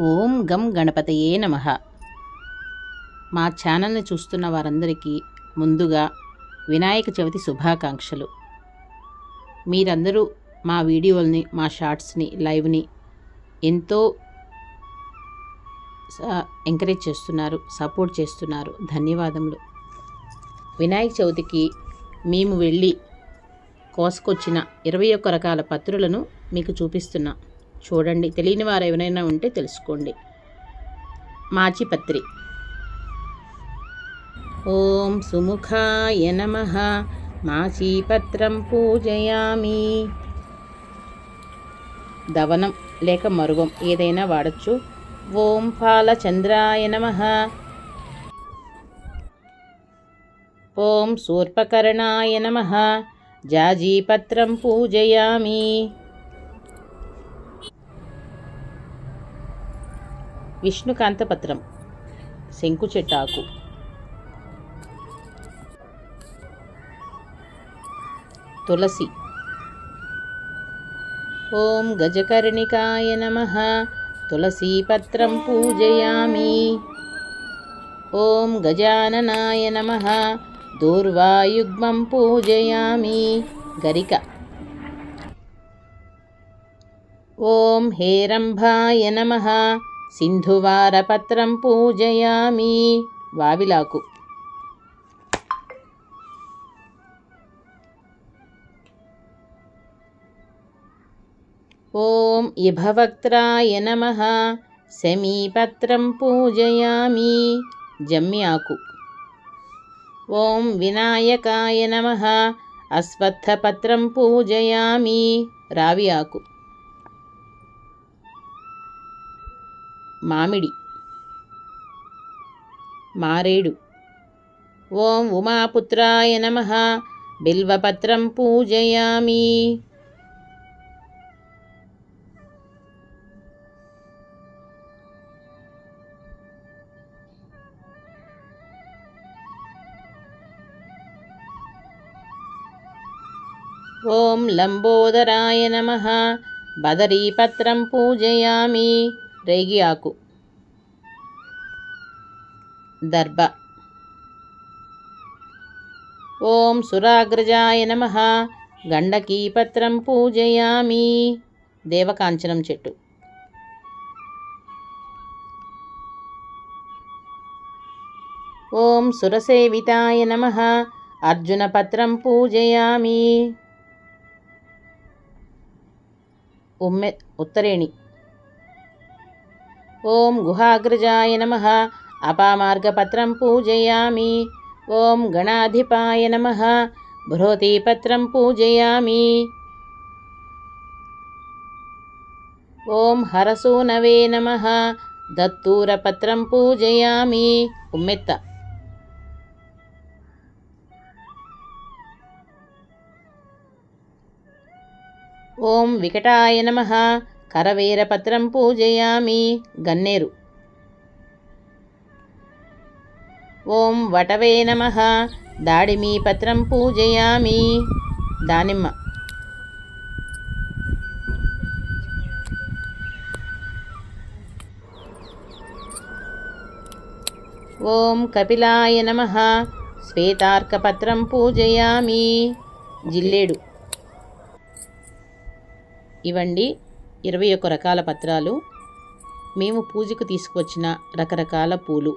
ఓం గం గణపతయే నమ. మా ఛానల్ని చూస్తున్న వారందరికీ ముందుగా వినాయక చవితి శుభాకాంక్షలు. మీరందరూ మా వీడియోల్ని మా షార్ట్స్ని లైవ్ని ఎంతో స- ఎంకరేజ్ చేస్తున్నారు సపోర్ట్ చేస్తున్నారు. ధన్యవాదములు. వినాయక చవితికి మేము వెళ్ళి కోసుకొచ్చిన ఇరవై ఒక్క రకాల పత్రులను మీకు చూపిస్తున్నాం. చూడండి. తెలియని వారు ఎవరైనా ఉంటే తెలుసుకోండి. మాచిపత్రి. ఓం సుముఖాయ నమ. మాచీపత్రం పూజయామి. దవనం లేక మరుగం ఏదైనా వాడచ్చు. ఓం పాలచంద్రాయ నమ. ఓం శూర్పకర్ణాయ నమ. జాజీపత్రం పూజయామి. విష్ణుకాంతపత్రం. శంకు చెట్టాకు తులసి. ఓం గజకర్ణికాయ నమ. తులసీపత్రం పూజయామి. ఓం గజాననాయ నమ. దూర్వాయుగ్మం పూజయామి. గరిక. ఓం హేరంభాయ నమ. సింధువారపత్రం పూజయామి. వావిలాకు. ఓం ఇభవక్త్రాయ నమ. శమీపత్రం పూజయామి. జమ్మి ఆకు ఓం వినాయకాయ నమ. అశ్వత్థపత్రం పూజయామి. రావి ఆకు మామిడి. మారేడు. ఓం ఉమాపుత్రాయ నమ. బిల్వపత్రం పూజయామి. ఓం లంబోదరాయ నమ. బదరీపత్రం పూజయామి. రేగి ఆకు. దర్భ. ఓం సురాగ్రజాయ నమ. గండకీపత్రం పూజయామి. దేవకాంచనం చెట్టు. ఓం సురసేవితాయ నమ. అర్జునపత్రం పూజయామి. ఉమ్మె ఉత్తరేణి. ఓం గుహాగ్రజాయ నమ. అపామార్గపత్రం పూజయామి. ఓం గణాధిపాయ నమ. బృహతీపత్రం పూజయామి. ఓం హరసూనవే నమ. దత్తూరపత్రం పూజయామి. ఉమ్మెత్త. ఓం వికటాయ నమ. కరవీరపత్రం పూజయామి గన్నేరు. ఓం వటవే నమ. దాడిమీ పత్రం పూజయామి దానిమ్మ. ఓం కపిలాయ నమ. శ్వేతార్కపత్రం పూజయామి జిల్లేడు. ఇవండి ఇరవై ఒక్క రకాల పత్రాలు. మేము పూజకు తీసుకువచ్చిన రకరకాల పూలు.